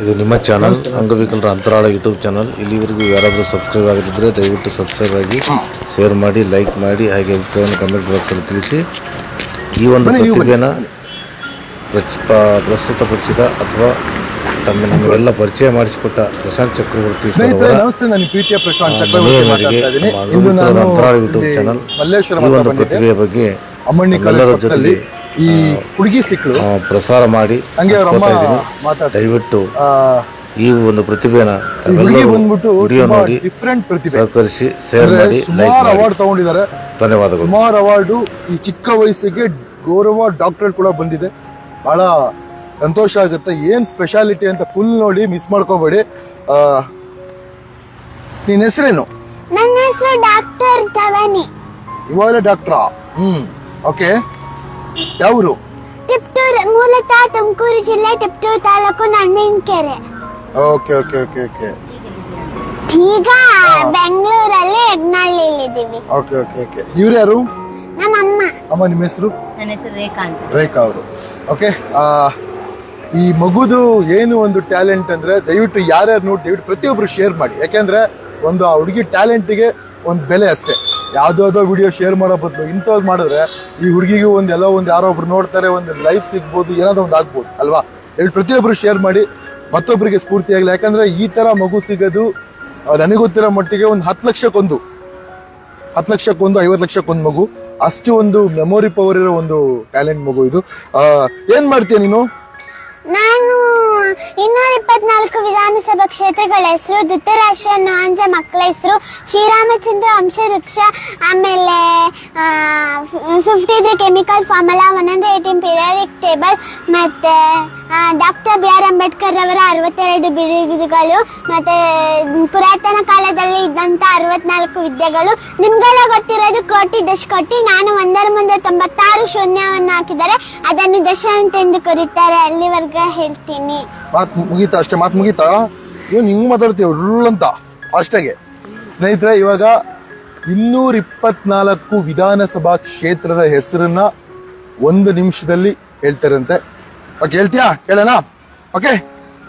ಇದು ನಿಮ್ಮ ಚಾನಲ್ ಅಂಗವಿಕಲರ ಅಂತರಾಳ ಯೂಟ್ಯೂಬ್ ಚಾನಲ್ ಇಲ್ಲಿವರೆಗೂ ಯಾರಾದರೂ ಸಬ್ಸ್ಕ್ರೈಬ್ ಆಗದಿದ್ದರೆ ದಯವಿಟ್ಟು ಸಬ್ಸ್ಕ್ರೈಬ್ ಆಗಿ ಶೇರ್ ಮಾಡಿ ಲೈಕ್ ಮಾಡಿ ಹಾಗೆ ಅಭಿಪ್ರಾಯವನ್ನು ಕಮೆಂಟ್ ಬಾಕ್ಸಲ್ಲಿ ತಿಳಿಸಿ. ಈ ಒಂದು ಪ್ರತಿಭೆನ ಪ್ರಚ್- ಪ- ಪ್ರಸ್ತುತಪಡಿಸಿದ ಅಥವಾ ತಮ್ಮ ನಮಗೆಲ್ಲ ಪರಿಚಯ ಮಾಡಿಸಿಕೊಟ್ಟ ಪ್ರಶಾಂತ್ ಚಕ್ರವರ್ತಿ ಅಂತರಾಳ ಯೂಟ್ಯೂಬ್ ಚಾನಲ್ ಈ ಒಂದು. ಪ್ರತಿಭೆಯ ಬಗ್ಗೆ ಅಮ್ಮಣ್ಣಿ ಎಲ್ಲರ ಜೊತೆಗೆ ಈ ಹುಡುಗಿ ಸಿಕ್ಕಳು ಪ್ರಸಾರ ಮಾಡಿ ಹಂಗೆ ದಯವಿಟ್ಟು ಈ ಒಂದು ಪ್ರತಿಭೆನ ಬಂದ್ಬಿಟ್ಟು ವಿಡಿಯೋ ನೋಡಿ ಡಿಫ್ರೆಂಟ್ ಪ್ರತಿಭೆ. ಸಹಕರಿಸಿ ಶೇರ್ ಮಾಡಿ ಲೈಕ್ ಸುಮಾರು ಅವಾರ್ಡ್ ತಗೊಂಡಿದ್ದಾರೆ. ಧನ್ಯವಾದಗಳು. ಸುಮಾರು ಅವಾರ್ಡು ಈ ಚಿಕ್ಕ ವಯಸ್ಸಿಗೆ ಗೌರವ ಡಾಕ್ಟರೇಟ್ ಕೂಡ ಬಂದಿದೆ. ಬಹಳ ಸಂತೋಷ ಆಗುತ್ತೆ. ಏನ್ ಸ್ಪೆಷಾಲಿಟಿ ಅಂತ ಫುಲ್ ನೋಡಿ ಮಿಸ್ ಮಾಡ್ಕೋಬೇಡಿ. ನಿನ್ನ ಹೆಸರೇನು? ನನ್ನ ಹೆಸರು ಡಾಕ್ಟರ್ ತವನಿ ಇವಾಗಲೇ ಡಾಕ್ಟ್ರಾ ಹ್ಮ್ ಓಕೆ ಯಾವರು? ಟಿಪ್ಟೂರ್ ಮೂಲತಃ ತುಮಕೂರು ಜಿಲ್ಲೆ ಟಿಪ್ಟೂರ್ ತಾಲೂಕು ನಣ್ಣೀನ್ಕೆರೆ ಓಕೆ ಓಕೆ ಓಕೆ ಓಕೆ. ಈಗ ಬೆಂಗಳೂರಲ್ಲಿ ಯಗ್ನಳ್ಳಿಲಿದ್ದೀವಿ ಓಕೆ ಓಕೆ ಓಕೆ. ಇವ್ರು ಯಾರು? ನಮ್ಮ ಅಮ್ಮ ನಿಮ್ಮ ಹೆಸರು? ನನ್ನ ಹೆಸರು ರೇಖಾ ಅಂತ. ರೇಖಾ ಅವರು. ಓಕೆ ಈ ಮಗುದು ಏನು ಒಂದು ಟ್ಯಾಲೆಂಟ್ ಅಂದ್ರೆ ದಯವಿಟ್ಟು ಯಾರ್ಯಾರು ನೋಡಿ ದಯವಿಟ್ಟು ಪ್ರತಿಯೊಬ್ರು ಶೇರ್ ಮಾಡಿ. ಯಾಕೆಂದ್ರೆ ಒಂದು ಆ ಹುಡುಗಿ ಟ್ಯಾಲೆಂಟಿಗೆ ಒಂದು ಬೆಲೆ ಅಷ್ಟೇ. ಯಾವ್ದಾವ್ದೋ ವಿಡಿಯೋ ಶೇರ್ ಮಾಡೋ ಬದಲು ಇಂಥದ್ದು ಮಾಡಿದ್ರೆ ಈ ಹುಡುಗಿಗೂ ಒಂದು ಎಲ್ಲೋ ಒಂದು ಯಾರೋ ಒಬ್ರು ನೋಡ್ತಾರೆ, ಒಂದು ಲೈಫ್ ಸಿಗ್ಬೋದು, ಏನಾದ್ರು ಒಂದು ಆಗ್ಬೋದು, ಅಲ್ವಾ? ಹೇಳಿ ಪ್ರತಿಯೊಬ್ಬರು ಶೇರ್ ಮಾಡಿ ಮತ್ತೊಬ್ಬರಿಗೆ ಸ್ಫೂರ್ತಿ ಆಗಲಿ ಯಾಕಂದ್ರೆ ಈ ತರ ಮಗು ಸಿಗೋದು ಗೊತ್ತಿರೋ ಮಟ್ಟಿಗೆ ಒಂದು ಹತ್ತು ಲಕ್ಷಕ್ಕೊಂದು. ಹತ್ತು ಲಕ್ಷಕ್ಕೊಂದು, ಐವತ್ತು ಲಕ್ಷಕ್ಕೊಂದು ಮಗು. ಅಷ್ಟು ಒಂದು ಮೆಮೊರಿ ಪವರ್ ಇರೋ ಒಂದು ಟ್ಯಾಲೆಂಟ್ ಮಗು ಇದು. ಏನು ಮಾಡ್ತೀಯ ನೀನು? ನಾನು ವಿಧಾನಸಭಾ ಕ್ಷೇತ್ರಗಳ ಹೆಸರು ಧೃತರಾಷ್ಟ್ರ ನಾಂಜ ಮಕ್ಕಳ ಹೆಸರು, ಶ್ರೀರಾಮಚಂದ್ರ ವಂಶವೃಕ್ಷ, ಆಮೇಲೆ fifty three chemical formula, one hundred eighteen periodic table, ಮತ್ತೆ ಡಾಕ್ಟರ್ ಬಿ ಆರ್ ಅಂಬೇಡ್ಕರ್ ಅವರ ಅರವತ್ತೆರಡು ಬಿರುದುಗಳು ಮತ್ತೆ ಪುರಾತನ ಕಾಲದಲ್ಲಿ ಇದ್ದಂತ ಅರವತ್ನಾಲ್ಕು ವಿದ್ಯೆಗಳು. ನಿಮ್ಗೆಲ್ಲ ಗೊತ್ತಿರೋದು ಕೋಟಿ ದಶಕೋಟಿ ನಾನು ಒಂದರ ಮುಂದೆ ತೊಂಬತ್ತಾರು ಶೂನ್ಯವನ್ನು ಹಾಕಿದರೆ ಅದನ್ನು ದಶ ಅಂತೆಂದು ಕರೀತಾರೆ. ಅಲ್ಲಿವರೆಗೆ ಹೇಳ್ತೀನಿ. ಮಾತ್ ಮುಗೀತಾ ಅಷ್ಟೇ, ಮಾತು ಮುಗೀತಾ? ಏನು ಹಿಂಗ್ ಮಾತಾಡ್ತೀವಿ ಅಂತ ಸ್ನೇಹಿತರೆ, ಇವಾಗ ಇನ್ನೂರ ಇಪ್ಪತ್ನಾಲ್ಕು ವಿಧಾನಸಭಾ ಕ್ಷೇತ್ರದ ಹೆಸರನ್ನ ಒಂದು ನಿಮಿಷದಲ್ಲಿ ಹೇಳ್ತಾರಂತೆ. ಓಕೆ ಹೇಳ್ತೀಯಾ? ಕೇಳೋಣ? ಓಕೆ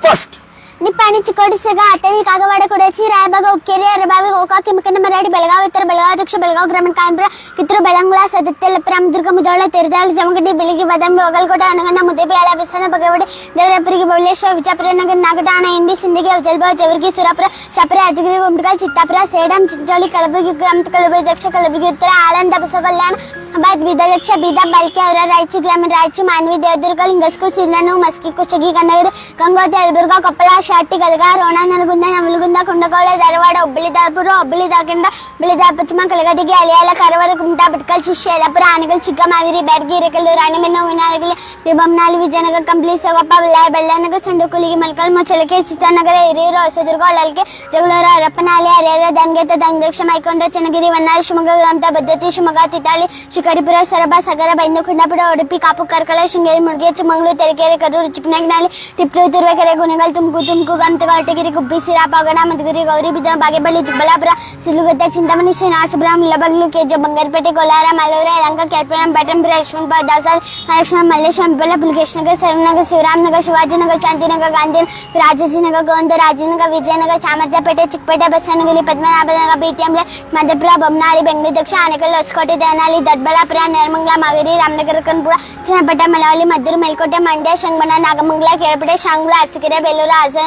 ಫಸ್ಟ್ ನಿಪ್ಪಾಣಿ ಚಿಕ್ಕೋಡಿಸಗ ಅತನಿ ಕಾಗವಾಡ ಕೊಡಚಿ ರಾಯಬಾಗ ಉಕ್ಕೇರಿ ಅರಬಾವಿ ಗೋಕಾಕಿ ಮುಖಂಡ ಮರಾಡಿ ಬೆಳಗಾವಿ ಉತ್ತರ ಬೆಳಗಾವಿ ದಕ್ಷಿಣ ಬೆಳಗಾವಿ ಗ್ರಾಮೀಣ ಕಾನ್ಪುರ ಕಿತ್ತೂರು ಬೆಳಂಗ್ಲ ಸದತ್ಯ ಲಪುರಂ ದುರ್ಗ ಮುದೋಳ ತಿರುದಾಳಿ ಜಮಗಡ್ಡಿ ಬೆಳಗಿ ಬಾದಾಮಿ ಒಗಲ್ಕೋಟೆ ಅನಗಂಧ ಮುದ್ದೇಬೇಳ ಬಸವನ ಬಗವಡೆ ದೇವರಪ್ಪರಿಗೆ ಬಬಲೇಶ್ವರ ವಿಜಾಪುರ ನಗರ ನಾಗಟಾಣ ಇಂಡಿ ಸಿಂದಗಿ ಜಲ್ಬಾವ್ ಜವರ್ಗಿ ಸುರಾಪುರ ಶಾಪುರ ಯಾದಗಿರಿ ಗುಂಡ್ಗಲ್ ಚಿತ್ತಾಪುರ ಸೇಡಂ ಚಿಂಚೋಳಿ ಕಲಬುರಗಿ ಗ್ರಾಮ ಕಲಬುರಗಿ ದಕ್ಷಿಣ ಕಲಬುರಗಿ ಉತ್ತರ ಆಳಂದ ಬಸವ ಕಲ್ಯಾಣ ಬಾದ್ ಬೀದರ್ ದಕ್ಷ ಬೀದರ್ ಬಲ್ಕೆ ಅವರ ರಾಯಚೂರು ಗ್ರಾಮೀಣ ರಾಯಚೂರು ಮಾನ್ವಿ ದೇವದುರ್ಗ ಲಿಂಗಸ್ಕೂ ಸಿಲ್ಲನು ಮಸ್ಕಿ ಕುಷ್ಟಗಿ ಕನ್ನಗರಿ ಗಂಗೋತ್ರಿ ಯಲಬುರ್ಗ ಕೊಪ್ಪಳ ಶಾಟಿ ಗದಗ ರೋಣ ನರಗುಂದ ನವಲಗುಂದ ಕುಂಡಗೋಳ ಧಾರವಾಡ ಹುಬ್ಬಳ್ಳಿ ಧಾರಪುರ ಹುಬ್ಬಳ್ಳಿ ಧಾರಕಂಡ ಹುಬ್ಬಳ್ಳಿ ಧಾರ ಪಶ್ಚಿಮ ಕಲಗಟಿಗೆ ಅಲಿಯಾಲ ಕಾರವಾರ ಕುಮಟಾ ಭಟ್ಕಲ್ ಶಿಷ್ಯ ಯಲಪುರ ಆನಗಲ್ ಚಿಕ್ಕಮಾವಿರಿ ಬ್ಯಾಡಗಿ ಹಿರೇಕಲ್ಲು ರಾಣಿಬೆನ್ನು ವಿನಾಯಕಲಿ ರಿಬಂನಾಲಿ ವಿಜಯನಗರ ಕಂಪ್ಲಿ ಸೊಗಪ್ಪ ಬಳ್ಳಾರಿ ಬೆಳ್ಳನಗರ ಸಂಡುಕುಲಿಗಿ ಮಲ್ಕಲ್ ಮುಚ್ಚಲಕೆ ಚಿತ್ರನಗರ ಹಿರಿಯೂರು ಹೊಸದುರ್ಗ ಹೊಳಲ್ಕೆ ಜಗಳೂರು ಹರಪ್ಪನಹಳ್ಳಿ ಹರಿಹರ ದಂಗೆತ ದಂಗದಕ್ಷ ಮೈಕೊಂಡ ಚನ್ನಗಿರಿ ವನ್ನಾಳಿ ಶಿವಮೊಗ್ಗ ಗ್ರಾಮದ ಭದ್ರತೆ ಶಿವಮೊಗ್ಗ ತಿತಾಳಿ ಶಿಕಾರಿಪುರ ಸೊರಬ ಸಗರ ಬೈಂದು ಕುಂಡಪುರ ಉಡುಪಿ ಕಾಪು ಕಾರ್ಕಳ ಶೃಂಗೇರಿ ಮುಳುಗೆ ಚಿಕ್ಕಮಗಳೂರು ತರೀಕೆರೆ ಕರೂರು ಚಿಕ್ಕನಗಿನಹಳ್ಳಿ ಟಿಪ್ಪು ತುರುವೇಕೆರೆ ಗುಣಗಲ್ ತುಮಕು ತುಮಕು ಗಮತಗ ಹೊಟಗಿರಿ ಗುಬ್ಬಿ ಸಿರಾಪ ಒಗಡ ಮಧುಗಿರಿ ಗೌರಿಬಿದ ಬಾಗೇಪಳ್ಳಿ ಚಿಕ್ಕಬಳ್ಳಾಪುರ ಸಿಲುಗುತ್ತ ಚಿಂತಾಮಣಿ ಶ್ರೀನಿವಾಸಪುರ ಮುಲ್ಲಬಗ್ಲು ಕೆಜ ಬಂಗಾರಪೇಟೆ ಕೋಲಾರ ಮಲ್ಲೂರ ಯಲಂಕ ಕೆಳಪುರಂ ಬೆಟಂಪುರ ಯಶವಂತಪುರ ದಾಸರ್ ಮಹಾಲಕ್ಷ್ಮ ಮಲ್ಲೇಶ್ವರ ಬೆಲ್ಲ ಪುಲಕೇಶ್ ನಗರ್ ಸರನಗರ್ ಶಿವರಾಮನಗರ್ ಶಿವಾಜಿನಗರ್ ಶಾಂತಿನಗರ್ ಗಾಂಧಿನಗರ್ ರಾಜಾಜಿನಗರ್ ಗೋವಿಂದ ರಾಜನಗರ್ ವಿಜಯನಗರ ಚಾಮರಾಜಪೇಟೆ ಚಿಕ್ಕಪೇಟೆ ಬಸವನಗರಿ ಪದ್ಮನಾಭನಗರ ಬಿಟಿಎಂಲೆ ಮಧ್ಯಪುರ ಬೊಮ್ಮನಾಳಿ ಬೆಂಗಳೂರು ದಕ್ಷಿಣ ಆನೇಕಲ್ ಹೊಸಕೋಟೆ ದೇವನಹಳ್ಳಿ ದೊಡ್ಡಬಳ್ಳಾಪುರ ನೆಲಮಂಗಲ ಮಾಗೇರಿ ರಾಮನಗರ ಕನಪುರ ಚನ್ನಪಟ್ಟ ಮಲವಳ್ಳಿ ಮದ್ದೂರು ಮೇಲ್ಕೋಟೆ ಮಂಡ್ಯ ಶಂಗಮಣ ನಾಗಮಂಗಲ ಕೆರಪೇಟೆ ಶಾಂಗ್ಲ ಅರಸೀಕೆರೆ ಬೇಲೂರು ಹಾಸನ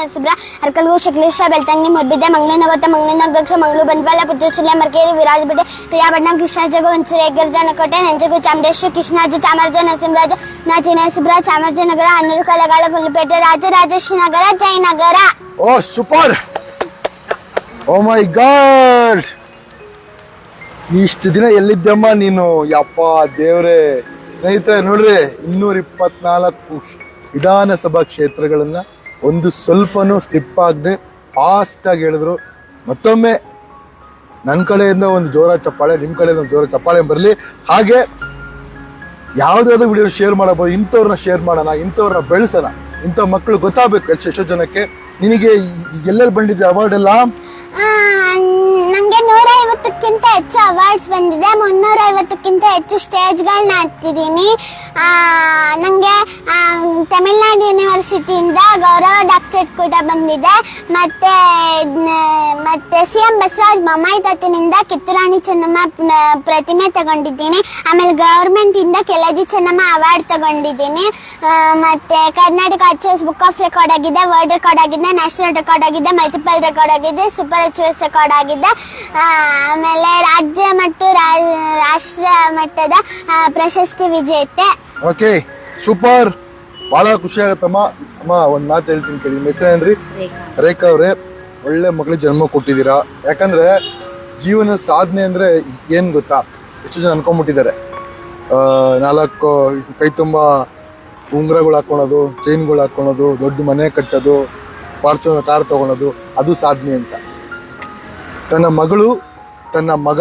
ಅರ್ಕಲ್ಗು ಶಕ್ಲೇಶ ಬೆಳ್ತಂಗಿ ಮುರ್ಬಿದ್ದೆ ಮಂಗಳೂರಿನ ಗೊತ್ತ ಮಂಗಳೂರಿನ ಅಧ್ಯಕ್ಷ ಮಂಗಳೂರು ಬಂಟ್ವಾಳ ಪುತ್ತೂರು ಸುಳ್ಯ ಮರಕೇರಿ ವಿರಾಜಪೇಟೆ ಕೃಷ್ಣ ಕೃಷ್ಣಾಜಗ ಹುಣಸೂರು ಹೆಗ್ಗರ್ ಕೋಟೆ, ನಂಜಗು ಚಾಮರೇಶ್ವರ ಕೃಷ್ಣಾಜ Chamaraja, Narasimharaja ನಾಚಿನೇಶ್ವರ Chamarajanagar Hanur, Kollegal, Gundlupet Rajarajeshwari Nagar, Jayanagar. Oh, super! Oh my God! ಇಷ್ಟು ದಿನ ಎಲ್ಲಿದ್ದಮ್ಮ ನೀನು? ಯಪ್ಪ ದೇವ್ರೆ! ಸ್ನೇಹಿತರೆ, ನೋಡ್ರಿ ಇನ್ನೂರ ಇಪ್ಪತ್ನಾಲ್ಕು ವಿಧಾನಸಭಾ ಕ್ಷೇತ್ರಗಳನ್ನ ಒಂದು ಸ್ವಲ್ಪನೂ ಸ್ಲಿಪ್ ಆಗದೆ ಫಾಸ್ಟ್ ಆಗಿ ಹೇಳಿದ್ರು. ಮತ್ತೊಮ್ಮೆ ನನ್ನ ಕಡೆಯಿಂದ ಒಂದು ಜೋರ ಚಪ್ಪಾಳೆ ನಿಮ್ಮ ಕಡೆಯಿಂದ ಒಂದು ಜೋರ ಚಪ್ಪಾಳೆ ಬರಲಿ. ಹಾಗೆ ಯಾವ್ದಾದ್ರು ವಿಡಿಯೋ ಶೇರ್ ಮಾಡಬಹುದು ಇಂಥವ್ರನ್ನ ಶೇರ್ ಮಾಡೋಣ ಇಂಥವ್ರನ್ನ ಬೆಳೆಸೋಣ ಇಂಥ ಮಕ್ಕಳು ಗೊತ್ತಾಗಬೇಕು ಎಷ್ಟು ಜನಕ್ಕೆ. ನಿನಗೆ ಎಲ್ಲೆಲ್ಲಿ ಬಂದಿದೆ ಅವಾರ್ಡ್ ಎಲ್ಲ? ನನಗೆ ನಂಗೆ ನೂರ ಐವತ್ತು ಐವತ್ತಕ್ಕಿಂತ ಹೆಚ್ಚು ಅವಾರ್ಡ್ಸ್ ಬಂದಿದೆ. ಮುನ್ನೂರ ಐವತ್ತಕ್ಕಿಂತ ಹೆಚ್ಚು ಸ್ಟೇಜ್ಗಳನ್ನ ಹಾಕ್ತಿದ್ದೀನಿ. ಆ, ನಂಗೆ ಆ, ತಮಿಳ್ನಾಡು ಯೂನಿವರ್ಸಿಟಿಯಿಂದ ಗೌರವ ಡಾಕ್ಟರೇಟ್ ಕೂಡ ಬಂದಿದೆ. ಮತ್ತೆ ಮತ್ತೆ ಸಿ ಎಂ ಬಸವರಾಜ್ ಬೊಮ್ಮಾಯಿ ತಾತನಿಂದ ಕಿತ್ತೂರಾಣಿ ಚೆನ್ನಮ್ಮ ಪ್ರತಿಮೆ ತಗೊಂಡಿದ್ದೀನಿ. ಆಮೇಲೆ ಗೌರ್ಮೆಂಟ್ ಇಂದ ಕೆಲಜಿ ಚೆನ್ನಮ್ಮ ಅವಾರ್ಡ್ ತಗೊಂಡಿದ್ದೀನಿ. ಮತ್ತೆ ಕರ್ನಾಟಕ ಅಚೀವ್ಸ್ ಬುಕ್ ಆಫ್ ರೆಕಾರ್ಡ್ ಆಗಿದೆ ವರ್ಲ್ಡ್ ರೆಕಾರ್ಡ್ ಆಗಿದೆ ನ್ಯಾಷನಲ್ ರೆಕಾರ್ಡ್ ಆಗಿದೆ ಮಲ್ಟಿಪಲ್ ರೆಕಾರ್ಡ್ ಆಗಿದೆ ಸೂಪರ್ ಅಚೀವ್ಸ್ ರೆಕಾರ್ಡ್ ಆಗಿದೆ. ಆಮೇಲೆ ರಾಜ್ಯ ಮತ್ತು ರಾಷ್ಟ್ರ ಮಟ್ಟದ ಪ್ರಶಸ್ತಿ ವಿಜೇತೆ. ಓಕೆ ಸೂಪರ್ ಬಹಳ ಖುಷಿ ಆಗತ್ತಮ್ಮ ಅಮ್ಮ. ಒಂದ್ ಮಾತು ಹೇಳ್ತೀನಿ ಕೇಳಿ. ನಿಮ್ಮ ಹೆಸರೇನ್ರಿ ರೇಖಾ. ಅವ್ರೆ ಒಳ್ಳೆ ಮಗಳಿಗೆ ಜನ್ಮ ಕೊಟ್ಟಿದ್ದೀರಾ? ಯಾಕಂದ್ರೆ ಜೀವನ ಸಾಧನೆ ಅಂದ್ರೆ ಏನ್ ಗೊತ್ತಾ? ಎಷ್ಟು ಜನ ಅನ್ಕೊಂಡ್ಬಿಟ್ಟಿದ್ದಾರೆ. ನಾಲ್ಕು ಕೈ ತುಂಬಾ ಉಂಗ್ರಗಳು ಹಾಕೊಳೋದು ಚೈನ್ಗಳು ಹಾಕೊಳೋದು ದೊಡ್ಡ ಮನೆ ಕಟ್ಟೋದು ಫಾರ್ಚುನರ್ ಕಾರ್ ತಗೊಳೋದು ಅದು ಸಾಧನೆ ಅಂತ. ತನ್ನ ಮಗಳು ತನ್ನ ಮಗ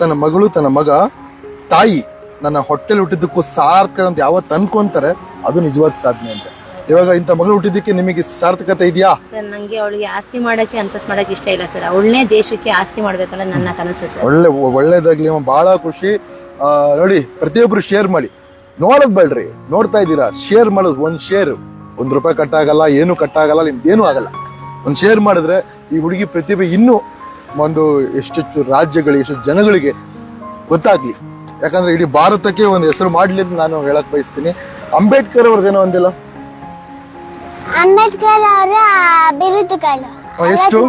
ತನ್ನ ಮಗಳು ತನ್ನ ಮಗ ತಾಯಿ. ನನ್ನ ಹೊಟ್ಟೆಲಿ ಹುಟ್ಟಿದ್ದಕ್ಕೂ ಸಾರ್ಥಕ ಅಂತ ಯಾವತ್ತು ಅನ್ಕೊಂತಾರೆ ಅದು ನಿಜವಾದ ಸಾಧನೆ ಅಂತ. ಇವಾಗ ಇಂಥ ಮಗಳು ಹುಟ್ಟಿದ್ದಕ್ಕೆ ನಿಮಗೆ ಸಾರ್ಥಕತೆ ಇದೆಯಾ? ಸರ್ ನಂಗೆ ಅವಳಿಗೆ ಆಸ್ತಿ ಮಾಡಕ್ಕೆ ಅಂತ ಮಾಡಕ್ಕೆ ಇಷ್ಟ ಇಲ್ಲ ಸರ್. ಅವಳನ್ನೇ ದೇಶಕ್ಕೆ ಆಸ್ತಿ ಮಾಡ್ಬೇಕನ್ನೋದು ನನ್ನ ಕನಸು ಸರ್. ಒಳ್ಳೆ ಒಳ್ಳೇದಾಗ್ಲಿ ಅಮ್ಮ ಬಹಳ ಖುಷಿ. ಆ, ನೋಡಿ ಪ್ರತಿಯೊಬ್ರು ಶೇರ್ ಮಾಡಿ. ನೋಡೋದ್ ಬೇಡ್ರಿ ನೋಡ್ತಾ ಇದ್ದೀರಾ? ಶೇರ್ ಮಾಡೋದು ಒಂದ್ ಶೇರ್ ಒಂದ್ ರೂಪಾಯಿ ಕಟ್ಟಾಗಲ್ಲ ಏನು ಕಟ್ಟಾಗಲ್ಲ ನಿಮ್ದು ಏನೂ ಆಗಲ್ಲ. ಒಂದ್ ಶೇರ್ ಮಾಡಿದ್ರೆ ಈ ಹುಡುಗಿ ಪ್ರತಿಭೆ ಇನ್ನೂ ಒಂದು ಎಷ್ಟೆಷ್ಟು ರಾಜ್ಯಗಳಿಗೆ ಎಷ್ಟು ಜನಗಳಿಗೆ ಗೊತ್ತಾಗ್ಲಿ. ಯಾಕಂದ್ರೆ ಇಡೀ ಭಾರತಕ್ಕೆ ಒಂದು ಹೆಸರು ಮಾಡ್ಲಿ ಅಂತ ನಾನು ಹೇಳಕ್ ಬಯಸ್ತೀನಿ. ಅಂಬೇಡ್ಕರ್ ಅವ್ರದ್ದೇನೋ ಒಂದಿಲ್ಲ? ಅಂಬೇಡ್ಕರ್ ಅವರ ಬಿರುದುಗಳು ಎಷ್ಟು?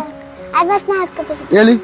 ಹೇಳಿ.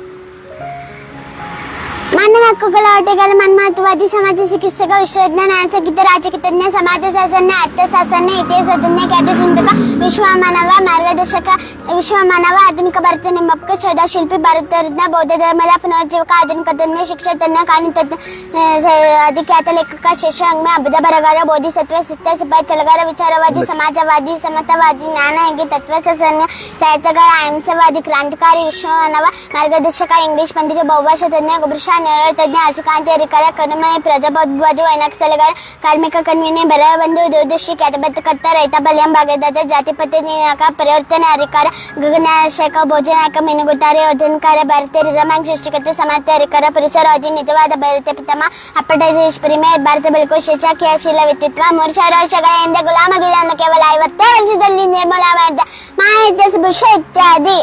ಮಾನವ ಹಕ್ಕುಗಳ ಒಡೆಗಳ ಮನ್ಮಹತ್ವವಾದಿ ಸಮಾಜ ಚಿಕಿತ್ಸಕ ವಿಶ್ವವಿಜ್ಞಾನ ಆಸಕ್ತ ರಾಜಕೀಯ ತಜ್ಞ ಸಮಾಜ ಶಾಸನ ಅರ್ಥಶಾಸ್ತ್ರಜ್ಞ ಇತಿಹಾಸ ತಜ್ಞ ಖ್ಯಾತ ಚಿಂತಕ ವಿಶ್ವ ಮಾನವ ಮಾರ್ಗದರ್ಶಕ ವಿಶ್ವ ಮಾನವ ಆಧುನಿಕ ಭಾರತ ನಿಮ್ಮಪ್ಪ ಸೌಧ ಶಿಲ್ಪಿ ಭಾರತ ರತ್ನ ಬೌದ್ಧ ಧರ್ಮದ ಪುನರ್ಜೀವಕ ಆಧುನಿಕ ತಜ್ಞ ಶಿಕ್ಷಣ ತಜ್ಞ ಕಾನೂನು ತಜ್ಞ ಆ, ಸ- ಅಧಿಖ್ಯಾತ ಲೇಖಕ ಶೇಷಾಂಗ್ಮ ಅಬುಧ ಬರಗಾರ ಬೋಧಿಸತ್ವ ಸಿದ್ಧ ಸಿಪಾಯಿ ಚಲಗಾರ ವಿಚಾರವಾದಿ ಸಮಾಜವಾದಿ ಸಮತವಾದಿ ಜ್ಞಾನಯೋಗಿ ತತ್ವಶಾಸ್ತ್ರಜ್ಞ ಸಾಹಿತ್ಯಗಾರ ಅಹಿಂಸವಾದಿ ಕ್ರಾಂತಿಕಾರಿ ವಿಶ್ವ ಮಾನವ ಮಾರ್ಗದರ್ಶಕ ಇಂಗ್ಲಿಷ್ ಪಂಡಿತ ಬಹುಭಾಷಾ ತಜ್ಞ ಗುಬ್ರಷಾ ನೇರಳ ತಜ್ಞ ಹಸಿಕಾಂತಿ ಅಧಿಕಾರ ಕನುಮಯ ಪ್ರಜಾಪ್ರಭುತ್ವವಾದಿ ವೈನಾಕ್ ಸಲಗಾರ ಕಾರ್ಮಿಕ ಕನ್ವಿನಿ ಬರಹ ಬಂಧು ದೂರದೃಷ್ಟಿ ಖ್ಯಾತಬದ್ಧಕರ್ತ ರೈತ ಬಲ್ಯಂ ಭಾಗದ ಜಾತಿಪತಿ ನಿಯಕ ಪರಿವರ್ತನೆ ಅಧಿಕಾರ ಗಗನಾಶಕ ಭೋಜನಾಯಕ ಮಿನುಗುತ್ತಾರೆ ಯೋಧನಕಾರ ಭಾರತೀಯ ರಿಸರ್ವ್ ಬ್ಯಾಂಕ್ ಸೃಷ್ಟಿಕರ್ತ ಅರಿಕಾರ ಅಧಿಕಾರ ಅಧಿ ನಿಜವಾದ ಭಾರತ ಪಿತಮ ಅಪ್ಪಟೈಸ್ ಪ್ರೀಮಿಯರ್ ಭಾರತ ಬೆಳಕು ಶಿಕ್ಷ ಕ್ರಿಯಾಶೀಲ ವ್ಯಕ್ತಿತ್ವ ಮೂರು ಸಾವಿರ ವರ್ಷಗಳ ಹಿಂದೆ ಗುಲಾಮಗಿರಿಯನ್ನು ಕೇವಲ ಐವತ್ತೇ ವರ್ಷದಲ್ಲಿ ನಿರ್ಮೂಲ ಮಾಡಿದ ಮಾಹಿತಿ ಇತ್ಯಾದಿ.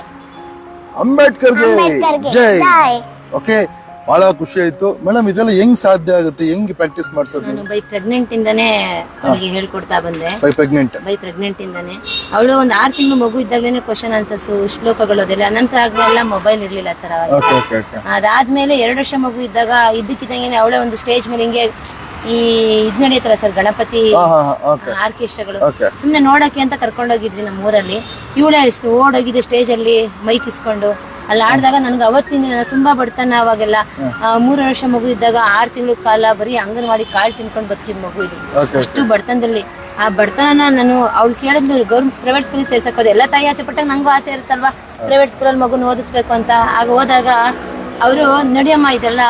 ಜೈ. ಜೈ. ಓಕೆ ಬಹಳ ಖುಷಿ ಆಯ್ತು. ಮೇಡಮ್ ಇದೆಲ್ಲ ಹೆಂಗ್ ಸಾಧ್ಯ ಆಗುತ್ತೆ? ಹೆಂಗ್ ಪ್ರಾಕ್ಟೀಸ್ ಮಾಡ್ಸೋದು? ನಾನು ಬೈ ಪ್ರೆಗ್ನೆಂಟ್ ಇಂದಾನೆ ಅವಳಿಗೆ ಹೇಳ್ಕೊಡ್ತಾ ಬಂದೆ. ಬೈ ಪ್ರೆಗ್ನೆಂಟ್ ಬೈ ಪ್ರೆಗ್ನೆಂಟ್ ಇಂದಾನೆ. ಅವಳು ಒಂದ್ ಆರ್ ತಿಂಗಳು ಮಗು ಇದ್ದಾಗಲೇ ಕ್ವಶನ್ ಆನ್ಸರ್ಸ್ ಶ್ಲೋಕಗಳು ಅದೆಲ್ಲ. ನಂತರ ಆಗ್ಲೆಲ್ಲ ಮೊಬೈಲ್ ಇರ್ಲಿಲ್ಲ ಸರ್ ಅವಾಗ. ಓಕೆ ಓಕೆ ಓಕೆ ಅದಾದ್ಮೇಲೆ ಎರಡು ವರ್ಷ ಮಗು ಇದ್ದಾಗ ಇದ್ದಕ್ಕಿದ್ದಂಗೆ ಅವಳೇ ಒಂದು ಸ್ಟೇಜ್ ಮೇಲೆ ಹಿಂಗೆ ಈ ಇದ್ ನಡೆಯುತ್ತಲ್ಲ ಸರ್ ಗಣಪತಿ ಹಾ ಹಾ ಹಾ ಓಕೆ ಆರ್ಕೆಸ್ಟ್ರಾಗಳು. ಸುಮ್ನೆ ನೋಡಕ್ಕೆ ಅಂತ ಕರ್ಕೊಂಡೋಗಿದ್ವಿ ನಮ್ಮ ಊರಲ್ಲಿ ಇವಳೇ ಅಷ್ಟು ಓಡೋಗಿದ್ದೆ ಸ್ಟೇಜ್ ಅಲ್ಲಿ ಮೈಕ್ ಇಸ್ಕೊಂಡು ಅಲ್ಲಿ ಆಡಿದಾಗ ನನ್ಗೆ ಅವತ್ತಿನ ದಿನ ತುಂಬಾ ಬಡತನ ಅವಾಗೆಲ್ಲ. ಮೂರು ವರ್ಷ ಮಗು ಇದ್ದಾಗ ಆರು ತಿಂಗಳ ಕಾಲ ಬರೀ ಅಂಗನವಾಡಿ ಕಾಳು ತಿನ್ಕೊಂಡು ಬರ್ತಿದ್ ಮಗು ಇದು. ಅಷ್ಟು ಬಡತನದಲ್ಲಿ. ಆ ಬಡತನ ನಾನು ಅವ್ಳು ಕೇಳಿದ್ಲು ಗೌರ್ಮೆಂಟ್ ಪ್ರೈವೇಟ್ ಸ್ಕೂಲಿಗೆ ಸೇರ್ಸಕ್ಕೋದು ಎಲ್ಲ ತಾಯಿ ಆಸೆ ಪಟ್ಟಾಗ ನಂಗೂ ಆಸೆ ಇರುತ್ತಲ್ವಾ? ಪ್ರೈವೇಟ್ ಸ್ಕೂಲಲ್ಲಿ ಮಗುನ ಓದಿಸ್ಬೇಕು ಅಂತ. ಆಗ ಹೋದಾಗ ಅವರು ನಡಿಯಮ್ಮ ಇದೆಲ್ಲ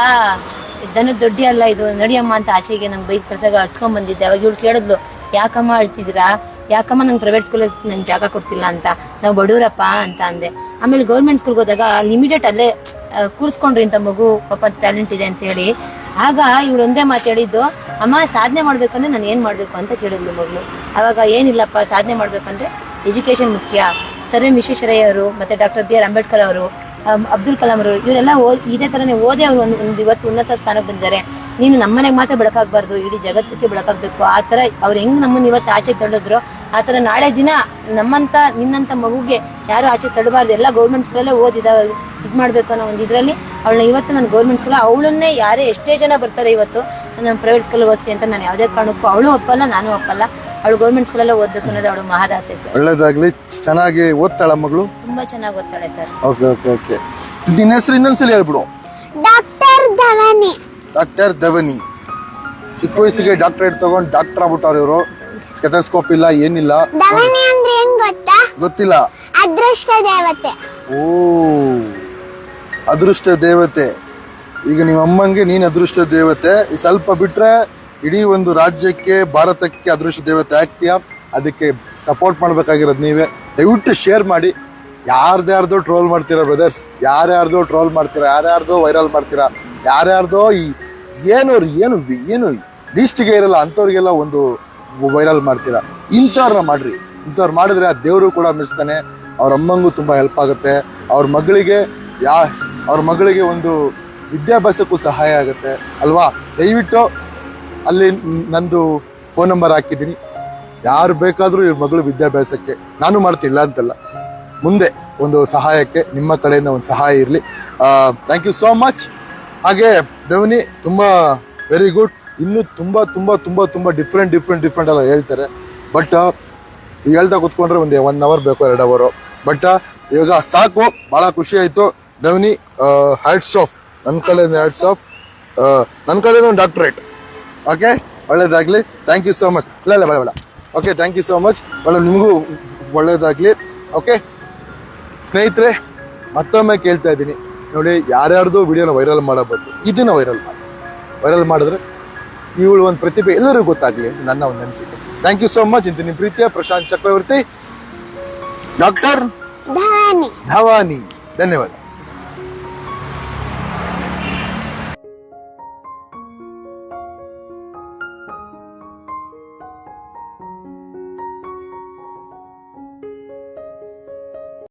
ದನದ ದೊಡ್ಡಿ ಅಲ್ಲ ಇದು ನಡಿಯಮ್ಮ ಅಂತ ಆಚೆಗೆ ನಂಗೆ ಬೈಕ್ ಕಳ್ಸಾಗ ಅಟ್ಕೊಂಡ್ ಬಂದಿದ್ದೆ. ಅವಾಗ ಇವಳು ಕೇಳಿದ್ಲು ಯಾಕಮ್ಮ ಅಳ್ತಿದ್ದೀರಾ? ಯಾಕಮ್ಮ ನಂಗೆ ಪ್ರೈವೇಟ್ ಸ್ಕೂಲ್ ನಂಗೆ ಜಾಗ ಕೊಡ್ತಿಲ್ಲ ಅಂತ? ನಾವು ಬಡವರಪ್ಪ ಅಂತ ಅಂದೆ. ಆಮೇಲೆ ಗೌರ್ಮೆಂಟ್ ಸ್ಕೂಲ್ಗೆ ಹೋದಾಗ ಇಮಿಡಿಯೇಟ್ ಅಲ್ಲೇ ಕೂರಿಸ್ಕೊಂಡ್ರಿ ಇಂಥ ಮಗು, ಪಾಪ ಟ್ಯಾಲೆಂಟ್ ಇದೆ ಅಂತ ಹೇಳಿ. ಆಗ ಇವಳು ಒಂದೇ ಮಾತು ಅಮ್ಮ, ಸಾಧನೆ ಮಾಡ್ಬೇಕಂದ್ರೆ ನಾನು ಏನ್ ಮಾಡ್ಬೇಕು? ಅಂತ ಕೇಳಿದ್ಲು ಮಗಳು. ಅವಾಗ, ಏನಿಲ್ಲಪ್ಪ, ಸಾಧನೆ ಮಾಡ್ಬೇಕಂದ್ರೆ ಎಜುಕೇಶನ್ ಮುಖ್ಯ. ಸರ್ ಎಂ ವಿಶ್ವೇಶ್ವರಯ್ಯ ಅವರು, ಮತ್ತೆ ಡಾಕ್ಟರ್ ಬಿ ಆರ್ ಅಂಬೇಡ್ಕರ್ ಅವರು ಅಬ್ದುಲ್ ಕಲಾಂ ಅವರು, ಇವರೆಲ್ಲ ಇದೇ ತರನೇ ಓದೇ ಅವರು ಒಂದು ಒಂದು ಇವತ್ತು ಉನ್ನತ ಸ್ಥಾನಕ್ಕೆ ಬಂದಿದ್ದಾರೆ. ನೀನು ನಮ್ಮನೆಗೆ ಮಾತ್ರ ಬೆಳಕಾಗಬಾರ್ದು, ಇಡೀ ಜಗತ್ತಕ್ಕೆ ಬೆಳಕಾಗಬೇಕು. ಆ ಥರ ಅವ್ರು ಹೆಂಗ್ ನಮ್ಮನ್ನ ಇವತ್ತು ಆಚೆ ತಳ್ಳಿದ್ರು, ಆ ಥರ ನಾಳೆ ದಿನ ನಮ್ಮಂತ, ನಿನ್ನಂತ ಮಗುಗೆ ಯಾರು ಆಚೆ ತಳ್ಳಬಾರ್ದು ಎಲ್ಲ ಗೌರ್ಮೆಂಟ್ ಸ್ಕೂಲಲ್ಲೇ ಓದಿದ ಇದು ಮಾಡಬೇಕು ಅನ್ನೋ ಒಂದು ಇದರಲ್ಲಿ ಅವಳನ್ನ ಇವತ್ತು ನಾನು ಗೌರ್ಮೆಂಟ್ ಸ್ಕೂಲ್ ಅವಳನ್ನೇ ಯಾರೇ ಎಷ್ಟೇ ಜನ ಬರ್ತಾರೆ ಇವತ್ತು ನಾನು ಪ್ರೈವೇಟ್ ಸ್ಕೂಲ್ ಓದಿಸಿ ಅಂತ ನಾನು ಯಾವುದೇ ಕಾರಣಕ್ಕೂ ಅವಳು ಒಪ್ಪಲ್ಲ, ನಾನು ಒಪ್ಪಲ್ಲ. ಅವಳು ಗೌರ್ಮೆಂಟ್ ಸ್ಕೂಲಲ್ಲೇ ಓದ್ಬೇಕು ಅನ್ನೋದು ಅವಳು ಮಹದಾಸೆ ಸರ್. ಒಳ್ಳೇದಾಗ್ಲಿ. ಚೆನ್ನಾಗಿ ಓದ್ತಾಳ ಮಗಳು? ತುಂಬಾ ಚೆನ್ನಾಗಿ ಓದ್ತಾಳೆ ಸರ್. Okay okay okay. ನಿನ್ನ ಹೆಸರು ಇನ್ನೊಂದ್ಸಲಿ ಹೇಳ್ಬಿಡು. ಡಾಕ್ಟರ್ ಧವನಿ. ಡಾಕ್ಟರ್ ಧವನಿ. ಚಿಕ್ಕ ವಯಸ್ಸಿಗೆ ಡಾಕ್ಟರೇಟ್ ತಗೊಂಡು ಡಾಕ್ಟರ್ ಆಗ್ಬಿಟ್ಟವ್ರು ಇವರು. ಸ್ಕೆಥೋಸ್ಕೋಪ್ ಇಲ್ಲ ಏನಿಲ್ಲ. ಧವನಿ ಅಂದ್ರೆ ಏನ್ ಗೊತ್ತಾ? ಗೊತ್ತಿಲ್ಲ. ಅದೃಷ್ಟ ದೇವತೆ. ಓ ಅದೃಷ್ಟ ದೇವತೆ. ಈಗ ನಿಮ್ಮ ಅಮ್ಮಂಗೆ ನೀನ್ ಅದೃಷ್ಟ ದೇವತೆ. ಈ ಸ್ವಲ್ಪ ಬಿಟ್ರೆ ಇಡೀ ಒಂದು ರಾಜ್ಯಕ್ಕೆ, ಭಾರತಕ್ಕೆ ಅದೃಶ್ಯ ದೇವತೆ ಆಗ್ತೀಯ? ಅದಕ್ಕೆ ಸಪೋರ್ಟ್ ಮಾಡಬೇಕಾಗಿರೋದು ನೀವೇ. ದಯವಿಟ್ಟು ಶೇರ್ ಮಾಡಿ. ಯಾರ್ದ್ಯಾರ್ದೋ ಟ್ರೋಲ್ ಮಾಡ್ತೀರಾ ಬ್ರದರ್ಸ್ ಯಾರ್ಯಾರ್ದೋ ಟ್ರೋಲ್ ಮಾಡ್ತೀರಾ? ಯಾರ್ಯಾರ್ದೋ ವೈರಲ್ ಮಾಡ್ತೀರಾ? ಯಾರ್ಯಾರ್ದೋ ಈ ಏನೋರು, ಏನು ಏನು ಲೀಸ್ಟ್ಗೆ ಇರಲ್ಲ, ಅಂಥವ್ರಿಗೆಲ್ಲ ಒಂದು ವೈರಲ್ ಮಾಡ್ತೀರಾ? ಇಂಥವ್ರನ್ನ ಮಾಡ್ರಿ. ಇಂಥವ್ರು ಮಾಡಿದ್ರೆ ಆ ದೇವರು ಕೂಡ ಮೆಚ್ತಾನೆ ಅವ್ರ ಅಮ್ಮಂಗೂ ತುಂಬ ಹೆಲ್ಪ್ ಆಗುತ್ತೆ. ಅವ್ರ ಮಗಳಿಗೆ ಯಾ ಅವ್ರ ಮಗಳಿಗೆ ಒಂದು ವಿದ್ಯಾಭ್ಯಾಸಕ್ಕೂ ಸಹಾಯ ಆಗುತ್ತೆ. ಅಲ್ವಾ? ದಯವಿಟ್ಟು ಅಲ್ಲಿ ನಂದು ಫೋನ್ ನಂಬರ್ ಹಾಕಿದ್ದೀನಿ. ಯಾರು ಬೇಕಾದರೂ ಇವ್ರ ಮಗಳು ವಿದ್ಯಾಭ್ಯಾಸಕ್ಕೆ, ನಾನು ಮಾಡ್ತಿಲ್ಲ ಅಂತಲ್ಲ. ಮುಂದೆ ಒಂದು ಸಹಾಯಕ್ಕೆ, ನಿಮ್ಮ ಕಡೆಯಿಂದ ಒಂದು ಸಹಾಯ ಇರಲಿ. ಥ್ಯಾಂಕ್ ಯು ಸೋ ಮಚ್ ಹಾಗೆ ದೇವನಿ ತುಂಬ ವೆರಿ ಗುಡ್ ಇನ್ನೂ ತುಂಬ ತುಂಬ ತುಂಬ ತುಂಬ ಡಿಫ್ರೆಂಟ್ ಡಿಫ್ರೆಂಟ್ ಡಿಫ್ರೆಂಟ್ ಎಲ್ಲ ಹೇಳ್ತಾರೆ. ಬಟ್ ಹೇಳ್ತಾ ಕೂತ್ಕೊಂಡ್ರೆ ಒಂದು ಒನ್ ಅವರ್ ಬೇಕು, ಎರಡು ಅವರು ಬಟ್ ಇವಾಗ ಸಾಕು ಭಾಳ ಖುಷಿ ಆಯಿತು. ದೇವನಿ ಹ್ಯಾಟ್ಸ್ ಆಫ್ ನನ್ನ ಕಡೆಯಿಂದ ಹ್ಯಾಟ್ಸ್ ಆಫ್ ನನ್ನ ಕಡೆಯಿಂದ ಒಂದು ಡಾಕ್ಟ್ರೇಟ್ ಓಕೆ ಒಳ್ಳೇದಾಗ್ಲಿ. ಥ್ಯಾಂಕ್ ಯು ಸೋ ಮಚ್ ಇಲ್ಲ ಇಲ್ಲ ಬೇಡ ಬೇಡ. Okay thank you so much ಒಳ್ಳೆ ನಿಮಗೂ ಒಳ್ಳೇದಾಗ್ಲಿ. ಓಕೆ ಸ್ನೇಹಿತರೆ ಮತ್ತೊಮ್ಮೆ ಕೇಳ್ತಾ ಇದ್ದೀನಿ. ನೋಡಿ ಯಾರ್ಯಾರ್ದು ವಿಡಿಯೋನ ವೈರಲ್ ಮಾಡಬಾರ್ದು ಇದನ್ನ ವೈರಲ್ ಮಾಡಿ. ವೈರಲ್ ಮಾಡಿದ್ರೆ ಇವಳು ಒಂದು ಪ್ರತಿಭೆ ಎಲ್ಲರಿಗೂ ಗೊತ್ತಾಗ್ಲಿ ಅಂತ ನನ್ನ ಒಂದು ಅನಿಸಿಕೆ. ಥ್ಯಾಂಕ್ ಯು ಸೋ ಮಚ್ ಇಂತ ನಿಮ್ಮ ಪ್ರೀತಿಯ ಪ್ರಶಾಂತ್ ಚಕ್ರವರ್ತಿ. ಡಾಕ್ಟರ್ ಧವಾನಿ. ಧನ್ಯವಾದ.